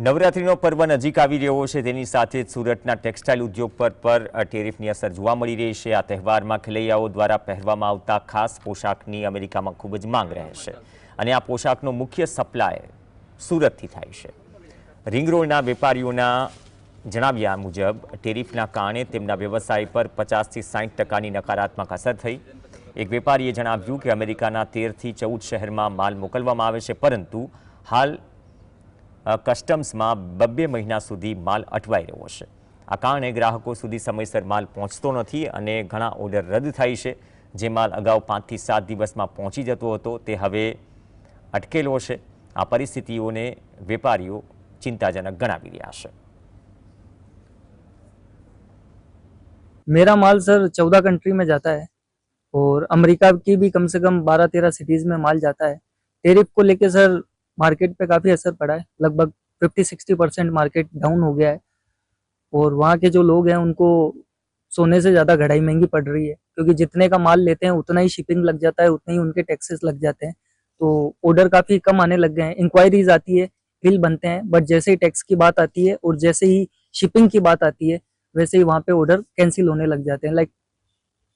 નવરાત્રિનો પર્વ નજીક આવી રહ્યો છે. તેની સાથે જ સુરતના ટેક્સટાઇલ ઉદ્યોગ પર પર ટેરિફની અસર જોવા મળી રહી છે. આ તહેવારમાં ખેલૈયાઓ દ્વારા પહેરવામાં આવતા ખાસ પોશાકની અમેરિકામાં ખૂબ જ માંગ રહે છે અને આ પોશાકનો મુખ્ય સપ્લાય સુરતથી થાય છે. રિંગ રોડના વેપારીઓના જણાવ્યા મુજબ, ટેરિફના કારણે તેમના વ્યવસાય પર પચાસથી સાઠ ટકાની નકારાત્મક અસર થઈ. એક વેપારીએ જણાવ્યું કે, અમેરિકાના તેરથી ચૌદ શહેરમાં માલ મોકલવામાં આવે છે, પરંતુ હાલ કસ્ટમ્સમાં બબ્બે મહિના સુધી માલ અટવાઈ રહ્યો છે આ કારણે ગ્રાહકો સુધી સમયસર માલ પહોંચતો નથી અને ઘણા ઓર્ડર રદ થાય છે જે માલ અગાઉ પાંચથી સાત દિવસમાં પહોંચી જતો હતો તે હવે અટકેલો છે આ પરિસ્થિતિઓને વેપારીઓ ચિંતાજનક ગણાવી રહ્યા છે मेरा माल सर चौदह कंट्री में जाता है और अमेरिका की भी कम से कम बारह तेरह सिटीज में माल जाता है टेरिफ को लेके सर मार्केट पे काफ़ी असर पड़ा है। लगभग fifty, sixty percent market down हो गया है। और वहाँ के जो लोग हैं, उनको सोने से ज़्यादा घड़ाई महँगी पड़ रही है, क्योंकि जितने का माल लेते हैं, उतना ही शिपिंग लग जाता है, उतने ही उनके टैक्सेस लग जाते हैं। तो ऑर्डर काफ़ी कम आने लग गए हैं। इंक्वायरीज आती है, बिल बनते हैं बट जैसे ही टैक्स की बात आती है और जैसे ही शिपिंग की बात आती है, वैसे ही वहाँ पे ऑर्डर कैंसिल होने लग जाते हैं। लाइक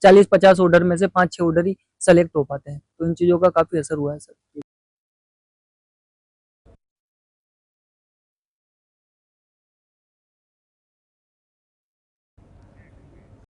चालीस, पचास ऑर्डर में से पाँच छः ऑर्डर ही सेलेक्ट हो पाते हैं। तो इन चीज़ों का काफ़ी असर हुआ है, सर।